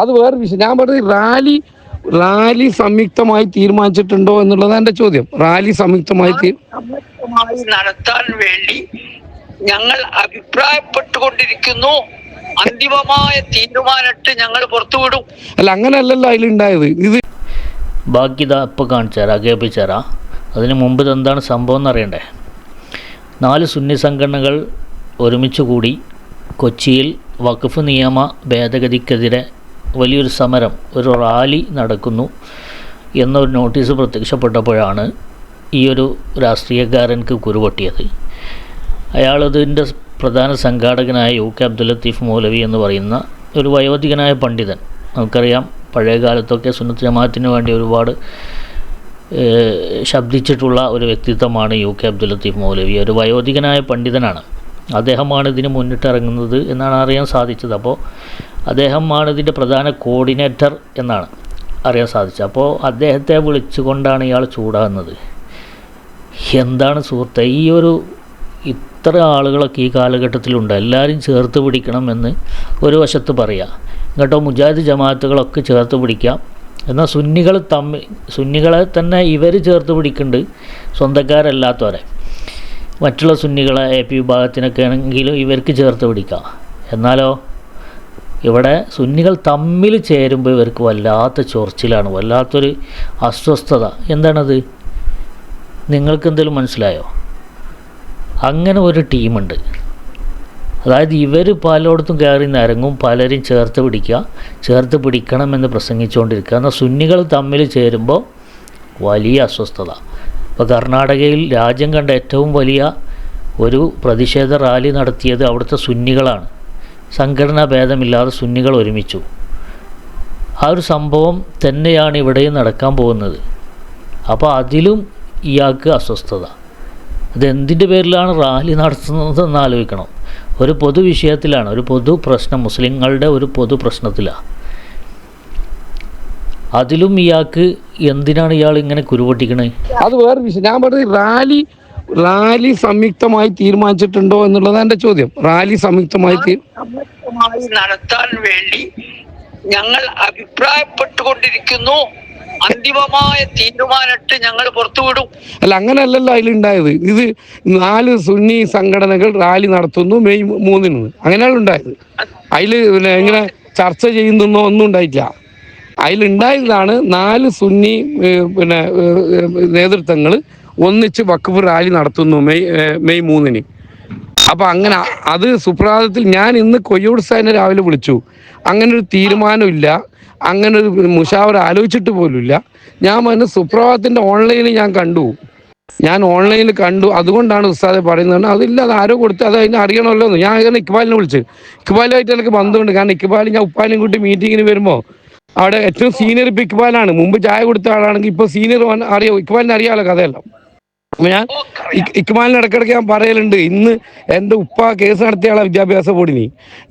അത് വേറെ വിഷയം. ഞാൻ പറഞ്ഞത് റാലി റാലി സംയുക്തമായി തീരുമാനിച്ചിട്ടുണ്ടോ എന്നുള്ളതാണ് എന്റെ ചോദ്യം. റാലി സംയുക്തമായി സംയുക്തമായി നടത്താൻ വേണ്ടി ഞങ്ങൾ അഭിപ്രായപ്പെട്ടുകൊണ്ടിരിക്കുന്നു. അന്തിമമായ തീരുമാനമായിട്ട് ഞങ്ങൾ പുറത്തുവിടും അല്ല അങ്ങനെയല്ലല്ലോ അതിലുണ്ടായത്. ഇത് ബാക്കി ഇതാ ഇപ്പോൾ കാണിച്ചു തരാം കേൾപ്പിച്ചു തരാം അതിന് മുമ്പ് ഇതെന്താണ് സംഭവം എന്നറിയണ്ടേ? നാല് സുന്നി സംഘടനകൾ ഒരുമിച്ച് കൂടി കൊച്ചിയിൽ വഖഫ് നിയമ ഭേദഗതിക്കെതിരെ വലിയൊരു സമരം ഒരു റാലി നടക്കുന്നു എന്നൊരു നോട്ടീസ് പ്രത്യക്ഷപ്പെട്ടപ്പോഴാണ് ഈ ഒരു രാഷ്ട്രീയക്കാരൻക്ക് കുരുപൊട്ടിയത്. അയാളതിന്റെ പ്രധാന സംഘാടകനായ യു കെ അബ്ദുൽ ലത്തീഫ് മൗലവി എന്ന് പറയുന്ന ഒരു വയോധികനായ പണ്ഡിതൻ. നമുക്കറിയാം പഴയ കാലത്തൊക്കെ സുന്നത്ത് ജമാഅത്തിന് വേണ്ടി ഒരുപാട് ശബ്ദിച്ചിട്ടുള്ള ഒരു വ്യക്തിത്വമാണ് യു കെ അബ്ദുൽ ലത്തീഫ് മൗലവി. ഒരു വയോധികനായ പണ്ഡിതനാണ്. അദ്ദേഹമാണ് ഇതിന് മുന്നിട്ടിറങ്ങുന്നത് എന്നാണ് അറിയാൻ സാധിച്ചത്. അപ്പോൾ അദ്ദേഹമാണ് ഇതിന്റെ പ്രധാന കോർഡിനേറ്റർ എന്നാണ് അറിയാൻ സാധിച്ചത്. അപ്പോൾ അദ്ദേഹത്തെ വിളിച്ചുകൊണ്ടാണ് ഇയാൾ ചൂടാകുന്നത്. എന്താണ് സുഹൃത്തെ ഈ ഒരു ഇത്ര ആളുകളൊക്കെ ഈ കാലഘട്ടത്തിലുണ്ട് എല്ലാവരും ചേർത്ത് പിടിക്കണമെന്ന് ഒരു വശത്ത് പറയാം. എന്നിട്ടോ മുജാഹിദ് ജമാഅത്തുകളൊക്കെ ചേർത്ത് പിടിക്കാം. എന്നാൽ സുന്നികൾ തമ്മിൽ സുന്നികളെ തന്നെ ഇവർ ചേർത്ത് പിടിക്കുന്നുണ്ട് സ്വന്തക്കാരല്ലാത്തവരെ. മറ്റുള്ള സുന്നികളെ എ പി വിഭാഗത്തിനൊക്കെ ആണെങ്കിലും ഇവർക്ക് ചേർത്ത് പിടിക്കാം. എന്നാലോ? ഇവിടെ സുന്നികൾ തമ്മിൽ ചേരുമ്പോൾ ഇവർക്ക് വല്ലാത്ത ചൊറിച്ചിലാണ് വല്ലാത്തൊരു അസ്വസ്ഥത. എന്താണത്? നിങ്ങൾക്ക് എന്തെങ്കിലും മനസ്സിലായോ? അങ്ങനെ ഒരു ടീമുണ്ട്. അതായത് ഇവർ പലയിടത്തും കയറി നിരങ്ങും പലരും ചേർത്ത് പിടിക്കുക ചേർത്ത് പിടിക്കണമെന്ന് പ്രസംഗിച്ചുകൊണ്ടിരിക്കുക. എന്നാൽ സുന്നികൾ തമ്മിൽ ചേരുമ്പോൾ വലിയ അസ്വസ്ഥത. ഇപ്പോൾ കർണാടകയിൽ രാജ്യം കണ്ട ഏറ്റവും വലിയ ഒരു പ്രതിഷേധ റാലി നടത്തിയത് അവിടുത്തെ സുന്നികളാണ്. സംഘടനാ ഭേദമില്ലാതെ സുന്നികൾ ഒരുമിച്ചു. ആ ഒരു സംഭവം തന്നെയാണ് ഇവിടെയും നടക്കാൻ പോകുന്നത്. അപ്പോൾ അതിലും ഇയാൾക്ക് അസ്വസ്ഥത. അതെന്തിന്റെ പേരിലാണ് റാലി നടത്തുന്നതെന്ന് ആലോചിക്കണം. ഒരു പൊതു വിഷയത്തിലാണ് ഒരു പൊതു പ്രശ്നം മുസ്ലിങ്ങളുടെ ഒരു പൊതു പ്രശ്നത്തിലാണ്. അതിലും ഇയാൾക്ക് എന്തിനാണ് ഇയാൾ ഇങ്ങനെ കുരുപൊട്ടിക്കണേ? അത് വേറെ വിഷയം. ഞാൻ പറഞ്ഞത് റാലി റാലി സംയുക്തമായി തീരുമാനിച്ചിട്ടുണ്ടോ എന്നുള്ളതാണ് എന്റെ ചോദ്യം. റാലി സംയുക്തമായി നടത്താൻ വേണ്ടി ഞങ്ങൾ അഭിപ്രായപ്പെട്ടുകൊണ്ടിരിക്കുന്നു. അന്തിമമായ തീരുമാനമിട്ട് ഞങ്ങൾ പുറത്തുവിടും. അല്ല അങ്ങനെയല്ലല്ലോ അതിലുണ്ടായത്. ഇത് നാല് സുന്നി സംഘടനകൾ റാലി നടത്തുന്നു മെയ് മൂന്നിന്. അങ്ങനെയാണ് ഉണ്ടായത് അതിൽ പിന്നെ എങ്ങനെ ചർച്ച ചെയ്യുന്നോ ഒന്നും ഉണ്ടായിട്ടില്ല. അതിലുണ്ടായതാണ് നാല് സുന്നി പിന്നെ നേതൃത്വങ്ങൾ ഒന്നിച്ച് വഖഫ് റാലി നടത്തുന്നു മെയ് മെയ് മൂന്നിന്. അപ്പൊ അങ്ങനെ അത് സുപ്രഭാതത്തിൽ ഞാൻ ഇന്ന് കൊയ്യൂട് സാറിനെ രാവിലെ വിളിച്ചു. അങ്ങനെ ഒരു തീരുമാനമില്ല. അങ്ങനെ ഒരു മുഷാവർ ആലോചിച്ചിട്ട് പോലുമില്ല. ഞാൻ പറഞ്ഞു സുപ്രഭാതത്തിന്റെ ഓൺലൈനിൽ ഞാൻ കണ്ടു. ഞാൻ ഓൺലൈനിൽ കണ്ടു. അതുകൊണ്ടാണ് ഉസ്താദെ പറയുന്നത് അതില്ല അത് ആരോ കൊടുത്ത് അത് അതിനെ അറിയണമല്ലോ എന്ന്. ഞാൻ അങ്ങനെ ഇക്ബാലിനെ വിളിച്ചു. ഇക്ബാലുമായിട്ട് എനിക്ക് ബന്ധമുണ്ട്. കാരണം ഇക്ബാൽ ഞാൻ ഉപ്പാനും കൂട്ടി മീറ്റിങ്ങിന് വരുമ്പോൾ അവിടെ ഏറ്റവും സീനിയർ ഇപ്പൊ ഇക്ബാലാണ്. മുമ്പ് ചായ കൊടുത്ത ആളാണെങ്കിൽ ഇപ്പൊ സീനിയർ അറിയാം. ഇക്ബാലിനെ അറിയാമല്ലോ കഥയല്ലോ. അപ്പൊ ഞാൻ ഇക്- ഇക്മാലിന് ഇടക്കിടക്ക് ഞാൻ പറയലുണ്ട്. ഇന്ന് എന്റെ ഉപ്പ കേസ് നടത്തിയ ആളാ വിദ്യാഭ്യാസ ബോർഡിന്.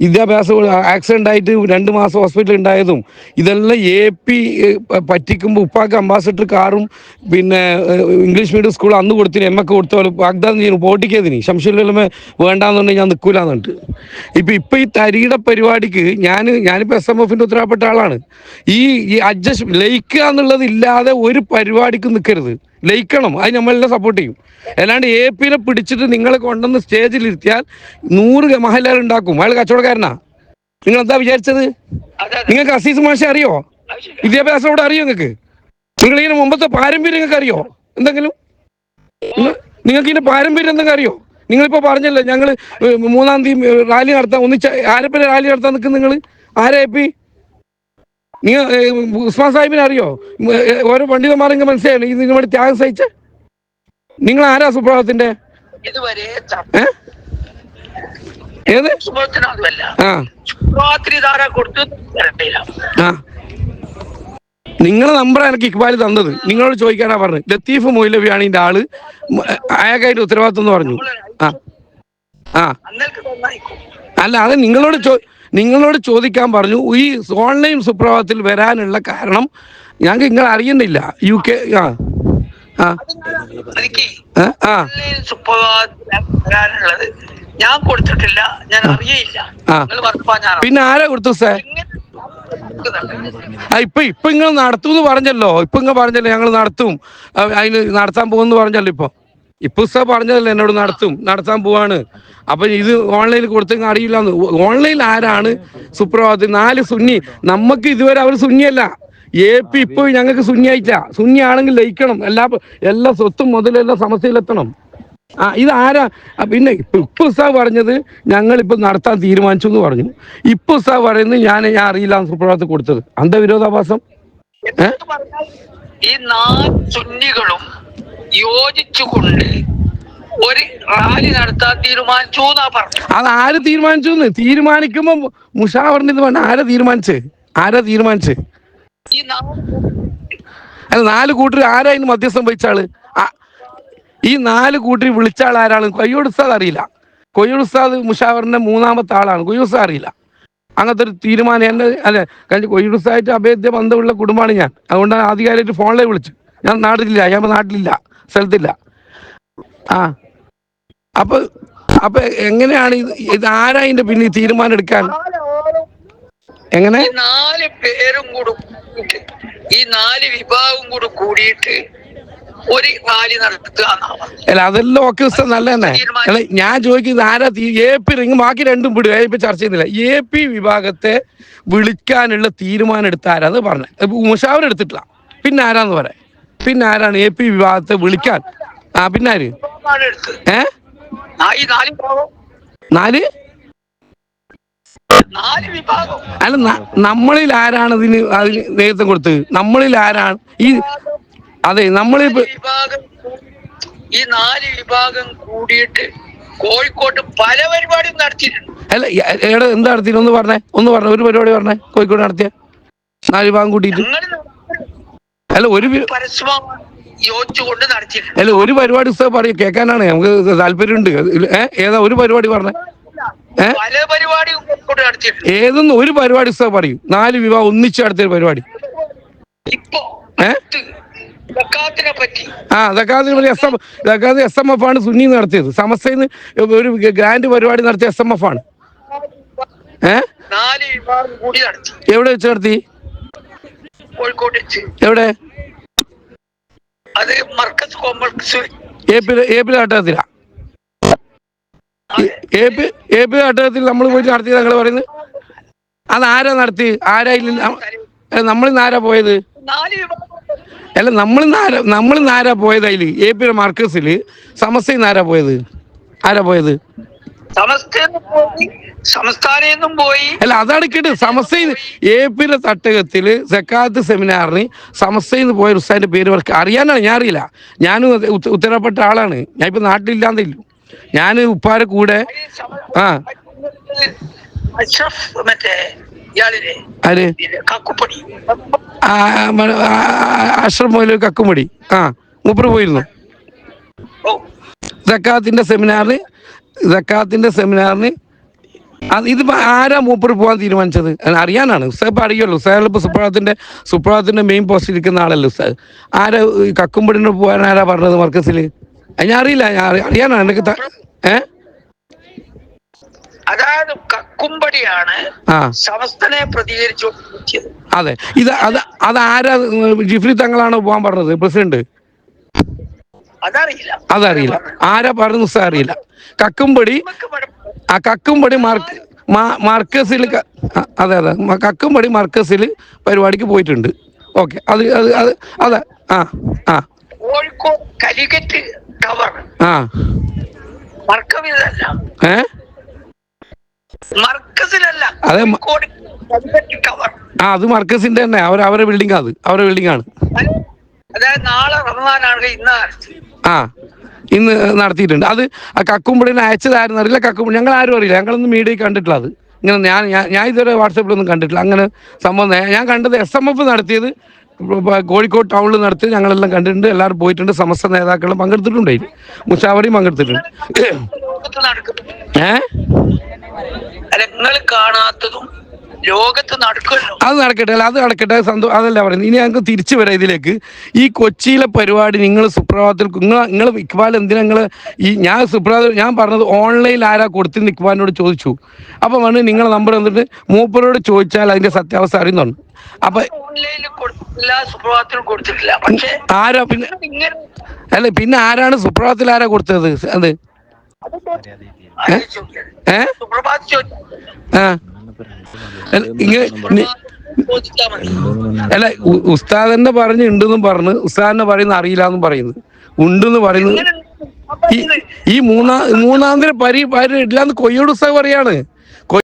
വിദ്യാഭ്യാസ ബോർഡ് ആക്സിഡന്റ് ആയിട്ട് രണ്ട് മാസം ഹോസ്പിറ്റലിൽ ഉണ്ടായതും ഇതെല്ലാം എ പി പറ്റിക്കുമ്പോൾ ഉപ്പാക്ക് അംബാസഡർ കാറും പിന്നെ ഇംഗ്ലീഷ് മീഡിയം സ്കൂൾ അന്ന് കൊടുത്തിന് എം ഒക്കെ കൊടുത്ത പോലെ വാഗ്ദാനം ചെയ്യുന്നു പോട്ടിക്കതിന്. വേണ്ടാന്ന് വേണ്ടാന്നുണ്ടെങ്കിൽ ഞാൻ നിൽക്കൂലെന്നിട്ട് ഇപ്പൊ ഇപ്പൊ ഈ തരികിട പരിപാടിക്ക് ഞാൻ ഞാനിപ്പോ എസ് എം എഫിന്റെ ഉത്തരവാദപ്പെട്ട ആളാണ്. ഈ ഈ അഡ്ജസ്റ്റ് ലയിക്കുക എന്നുള്ളത് ഇല്ലാതെ ഒരു പരിപാടിക്കും നിൽക്കരുത് ലയിക്കണം. അത് നമ്മളെല്ലാം സപ്പോർട്ട് ചെയ്യും. അല്ലാണ്ട് എ പിനെ പിടിച്ചിട്ട് നിങ്ങളെ കൊണ്ടുവന്ന് സ്റ്റേജിൽ ഇരുത്തിയാൽ നൂറ് മഹല്ലാർ ഉണ്ടാക്കും. അയാൾ കച്ചവടക്കാരനാ. നിങ്ങൾ എന്താ വിചാരിച്ചത് നിങ്ങൾക്ക് അസീസ് മാഷ അറിയോ. വിദ്യാഭ്യാസം ഇവിടെ അറിയോ നിങ്ങൾക്ക്? നിങ്ങൾ ഇതിന് മുമ്പത്തെ പാരമ്പര്യം നിങ്ങൾക്ക് അറിയോ? എന്തെങ്കിലും? നിങ്ങൾക്ക് ഇതിന്റെ പാരമ്പര്യം എന്തെങ്കിലും അറിയോ? നിങ്ങളിപ്പോ പറഞ്ഞല്ലോ ഞങ്ങൾ മൂന്നാം തീയതി റാലി നടത്താൻ ഒന്നിച്ച് ആരെപ്പിന്റെ റാലി നടത്താൻ നിൽക്കും നിങ്ങൾ ആരെ എപ്പി നിങ്ങൾ ഉസ്മാൻ സാഹിബിനെ അറിയോ? ഓരോ പണ്ഡിതന്മാരെങ്കിൽ മനസ്സിലായല്ലോ? ഇത് നിങ്ങളുടെ ത്യാഗം സഹിച്ച? നിങ്ങൾ ആരാ സുപ്രഭാതത്തിന്റെ? ഏത്? ആ. ആ. നിങ്ങളെ നമ്പർ എനിക്ക് ഇക്ബാൽ തന്നത്. നിങ്ങളോട് ചോദിക്കാനാ പറഞ്ഞു ലത്തീഫ് മൊയ്ലവിയാണ് ഇതിന്റെ ആൾ അയാൾക്കായിട്ട് ഉത്തരവാദിത്വം എന്ന് പറഞ്ഞു. ആ. ആ. അല്ല അത് നിങ്ങളോട് ചോ നിങ്ങളോട് ചോദിക്കാൻ പറഞ്ഞു ഈ ഓൺലൈൻ സുപ്രഭാതത്തിൽ വരാനുള്ള കാരണം ഞങ്ങൾക്ക് നിങ്ങൾ അറിയുന്നില്ല. യു കെ ആ ഞാൻ കൊടുത്തിട്ടില്ല ഞാൻ അറിയയില്ല. പിന്നെ ആരാ കൊടുത്തു സാർ? ആ ഇപ്പൊ ഇപ്പൊ നിങ്ങൾ നടത്തും പറഞ്ഞല്ലോ. ഇപ്പൊ നിങ്ങൾ പറഞ്ഞല്ലോ ഞങ്ങൾ നടത്തും. അതിന് നടത്താൻ പോകുന്നു പറഞ്ഞല്ലോ ഇപ്പൊ. ഇപ്പൊ സാർ പറഞ്ഞതല്ലേ എന്നോട് നടത്തും നടത്താൻ പോവാണ്. അപ്പൊ ഇത് ഓൺലൈനിൽ കൊടുത്തെങ്കിൽ അറിയില്ല ഓൺലൈനിൽ ആരാണ് സുപ്രഭാതത്തിൽ? നാല് സുന്നി. നമുക്ക് ഇതുവരെ അവർ സുന്നിയല്ല. എ പി ഇപ്പൊ ഞങ്ങൾക്ക് സുന്നിയായിട്ടാ. സുന്നി ആണെങ്കിൽ ലയിക്കണം. എല്ലാ എല്ലാ സ്വത്തും മുതലെല്ലാം സമസ്യയിലെത്തണം ആ ഇത് ആരാ? പിന്നെ ഇപ്പൊ ഇപ്പൊ ഉസ്താവ് പറഞ്ഞത് ഞങ്ങൾ ഇപ്പൊ നടത്താൻ തീരുമാനിച്ചു എന്ന് പറഞ്ഞു. ഇപ്പൊ സാർ പറയുന്നത് ഞാൻ ഞാൻ അറിയില്ല സുപ്രഭാതത്തിൽ കൊടുത്തത്. അന്ധവിരോധാഭാസം ഈ നാല് സുന്നികളും യോജിച്ചുകൊണ്ട് ഒരു റാലി നടത്താൻ തീരുമാനിച്ചു എന്നാ പറഞ്ഞു. അത് ആര് തീരുമാനിച്ചു തീരുമാനിക്കുമ്പോ മുഷാവറിന്റെ വേണ്ട. ആരാ തീരുമാനിച്ച്? ആരാ തീരുമാനിച്ച്? ഈ അല്ല നാല് കൂട്ടർ ആരാ ഇന്ന് മധ്യസ്ഥം വഹിച്ച ആൾ? ഈ നാല് കൂട്ടർ വിളിച്ച ആൾ ആരാണ്? കൊയ്യോട് ഉസ്താദ് അറിയില്ല. കൊയ്യോട് ഉസ്താദ് മുഷാവറിന്റെ മൂന്നാമത്തെ ആളാണ്. കൊയ്യോട് ഉസ്താദ് അറിയില്ല. അങ്ങനത്തെ ഒരു തീരുമാനം എന്റെ അല്ലെ കഴിഞ്ഞ കൊയ്യോട് ഉസ്താദായിട്ട് അഭേദ്യ ബന്ധമുള്ള കുടുംബമാണ് ഞാൻ. അതുകൊണ്ടാണ് ആധികാരികമായിട്ട് ഫോണിലേക്ക് വിളിച്ചു ഞാൻ നാട്ടിലില്ല ഞാൻ നാട്ടിലില്ല. സ്ഥലത്തില്ല. ആ. അപ്പൊ അപ്പൊ എങ്ങനെയാണ് ഇത് ഇത് ആരാ ഇതിന്റെ പിന്നെ തീരുമാനം എടുക്കാൻ? എങ്ങനെ? നാല് പേരും കൂടി ഈ നാല് വിഭാഗം കൂടി കൂടിയിട്ട് ഒരു റാലി നടത്തുക. അല്ല അതെല്ലാം ഓക്കെ ദിവസം നല്ല തന്നെ അല്ല ഞാൻ ചോദിക്കുന്നത് ആരാ എ പി റിങ് ബാക്കി രണ്ടും വിടുക ഇപ്പൊ ചർച്ച ചെയ്യുന്നില്ല. എ പി വിഭാഗത്തെ വിളിക്കാനുള്ള തീരുമാനം എടുത്ത അത് പറഞ്ഞത് മുഷാവർ എടുത്തിട്ടില്ല. പിന്നെ ആരാന്ന് പറയാം? പിന്നെ ആരാണ് എ പി വിഭാഗത്തെ വിളിക്കാൻ? ആ പിന്നെ ആര് ഏ? നാല് അല്ല നമ്മളിൽ ആരാണ് ഇതിന് അതിന് നേതൃത്വം കൊടുത്തത്? നമ്മളിൽ ആരാണ്? ഈ അതെ നമ്മളിൽ ഈ നാല് വിഭാഗം കൂടിയിട്ട് കോഴിക്കോട്ട് പല പരിപാടിയും നടത്തിയിട്ടുണ്ട്. അല്ല എടാ എന്താ നടത്തിയത്? ഒന്ന് പറഞ്ഞേ ഒന്ന് പറഞ്ഞേ ഒരു പരിപാടി പറഞ്ഞേ കോഴിക്കോട് നടത്തിയ നാല് വിഭാഗം കൂട്ടിയിട്ട് അല്ല ഒരു യോജിച്ചുകൊണ്ട് നടത്തിയിട്ടുണ്ട്. അല്ല ഒരു പരിപാടി ഉത്സവം പറയും കേൾക്കാനാണ്. നമുക്ക് താല്പര്യമുണ്ട്. ഏതാ ഒരു പരിപാടി പറഞ്ഞേ? പല നടത്തിയിട്ടുണ്ട്. ഏതെന്ന് ഒരു പരിപാടി ഉത്സവം പറയും. നാല് വിവാഹം ഒന്നിച്ച് നടത്തിയ പരിപാടി. ഇപ്പോ ഏ? സക്കാത്തിനെ പറ്റി. ആ എസ് എം ദക്കാത്ത് എസ് എം എഫ് ആണ് സുന്നി നടത്തിയത്. സമസ്തന്ന് ഒരു ഗ്രാൻഡ് പരിപാടി നടത്തിയ എസ് എം എഫ് ആണ്. ഏഹ് എവിടെ വെച്ച് നടത്തി? എവിടെ? അത് Markaz complex. A P A P ഘട്ടത്തില A P A P ഘട്ടത്തിൽ നമ്മൾ പോയിട്ട് നടത്തിയത് ഞങ്ങൾ പറയുന്നത്? അത് ആരാ നടത്തി? ആരാ ഇല്ല നമ്മളിന്ന് ആരാ പോയത്? അല്ല നമ്മൾ ആരാ നമ്മൾ ആരാ പോയത് അതിൽ എ പി മാർക്കസിൽ സമസ്തയിൽ ആരാ പോയത്? ആരാ പോയത്? സമസ്തയിൽ പോയി അല്ല അതാണ് കേട്ട് സമസ്തയിൽ എ പിയുടെ തട്ടകത്തിൽ സക്കാത്ത് സെമിനാറിന് സമസ്തയിൽ നിന്ന് പോയ ഉസ്താദിന്റെ പേര് വർക്ക് അറിയാനാണ്. ഞാൻ അറിയില്ല. ഞാനും ഉത്ത- ഉത്ത- ഉത്തരപ്പെട്ട ആളാണ്. ഞാൻ ഇപ്പൊ നാട്ടിലില്ലാന്നില്ല ഞാൻ ഉപ്പാരെ കൂടെ ആ. അഷ്റഫ് മറ്റേ ആര്? അഷ്റഫ് മൊയ്ലു കക്കുമടി ആ മൂപ്പർ പോയിരുന്നു. സെക്കാത്തിന്റെ സക്കാത്തിന്റെ സെമിനാറിന് സക്കാത്തിന്റെ സെമിനാറിന് അത് ഇതിപ്പോ ആരാ മൂപ്പർ പോകാൻ തീരുമാനിച്ചത്? അറിയാനാണ്. ഉസ്താബ് അറിയുമല്ലോ. ഇപ്പൊ സുപ്രഭാതത്തിന്റെ സുപ്രഭാതത്തിന്റെ മെയിൻ പോസ്റ്റിൽ ഇരിക്കുന്ന ആളല്ലേ ഉസ്താദ്? ആരാ കക്കുംപടിന് പോകാൻ ആരാ പറഞ്ഞത് മർക്കസിൽ ഞാൻ അറിയില്ല. ഞാൻ അറിയാനാണ്. എനിക്ക് ഏ? അതായത് കക്കുംപടിയാണ് സമസ്തനെ പ്രതികരിച്ചു. അതെ. ഇത് അത് അത് ആരാ ജിഫ്രി തങ്ങളാണോ പോകാൻ പറഞ്ഞത്? പ്രസിഡന്റ്? അതറിയില്ല. അതറിയില്ല. ആരാ പറഞ്ഞ സാർ അറിയില്ല. കക്കുംപടി ആ കക്കുംപടി മാർക്ക് മാർക്കസിൽ അതെ അതെ. കക്കുംപടി മാർക്കസിൽ പരിപാടിക്ക് പോയിട്ടുണ്ട്. ഓക്കെ. അത് അത് അത് അതെ. ആ ആ. കോഴിക്കോട് കലിക്കറ്റ് ടവർ ആ. ഏ? മർക്കസിലല്ല. അതെ, ആ അത് മർക്കസിന്റെ തന്നെ. അവർ അവരെ ബിൽഡിംഗ് അത്. അവരുടെ ബിൽഡിംഗ് ആണ്. അതായത് നാളെ റമദാനാണെങ്കിൽ ഇന്ന് നടത്തി ആ ഇന്ന് നടത്തിയിട്ടുണ്ട്. അത് ആ കക്കുംപടിനെ അയച്ചതായിരുന്നു അറിയില്ല. കക്കുമ്പളി ഞങ്ങൾ ആരും അറിയില്ല. ഞങ്ങളൊന്നും മീഡിയയിൽ കണ്ടിട്ടില്ല അത്. ഇങ്ങനെ ഞാൻ ഞാൻ- ഇതുവരെ വാട്സപ്പിലൊന്നും കണ്ടിട്ടില്ല. അങ്ങനെ സംഭവം ഞാൻ- കണ്ടത് എസ് എം എഫ് നടത്തിയത് കോഴിക്കോട് ടൗണിൽ നടത്തി ഞങ്ങളെല്ലാം കണ്ടിട്ടുണ്ട്. എല്ലാവരും പോയിട്ടുണ്ട്. സമസ്ത നേതാക്കളും പങ്കെടുത്തിട്ടുണ്ട് അതിൽ. മുഷാവറിയും പങ്കെടുത്തിട്ടുണ്ട്. ഏഹ് ഏ? കാണാത്തതും ലോകത്ത് നടക്കുമല്ലോ. അത് നടക്കട്ടെ അത് നടക്കട്ടെ സന്തോ അതല്ല പറയുന്നത്. ഇനി ഞങ്ങൾക്ക് തിരിച്ചു വരാം ഇതിലേക്ക്. ഈ കൊച്ചിയിലെ പരിപാടി നിങ്ങൾ സുപ്രഭാതത്തിൽ നിങ്ങൾ നിങ്ങൾ ഇക്ബാൽ എന്തിനാ നിങ്ങൾ ഈ ഞാൻ സുപ്രഭാതം ഞാൻ പറഞ്ഞത് ഓൺലൈനിൽ ആരാ കൊടുത്തു ഇക്ബാലിനോട് ചോദിച്ചു. അപ്പം വന്ന് നിങ്ങളെ നമ്പർ വന്നിട്ട് മൂപ്പരോട് ചോദിച്ചാൽ അതിന്റെ സത്യാവസ്ഥ അറിയുന്നുണ്ട്. അപ്പൊ ആരാ പിന്നെ അല്ല പിന്നെ ആരാണ് സുപ്രഭാതത്തിൽ ആരാ കൊടുത്തത്? അത് അല്ല, ഉസ്താദ് തന്നെ പറഞ്ഞ് ഉണ്ടെന്നും പറഞ്ഞ് ഉസ്താദിനെ പറയുന്ന അറിയില്ല എന്നും പറയുന്നു. ഉണ്ടെന്ന് പറയുന്നു. ഈ മൂന്നാം മൂന്നാം തീയതി പരി പരി ഇല്ലാന്ന് കൊയ്യോട് ഉസ്താദ് പറയാണ്.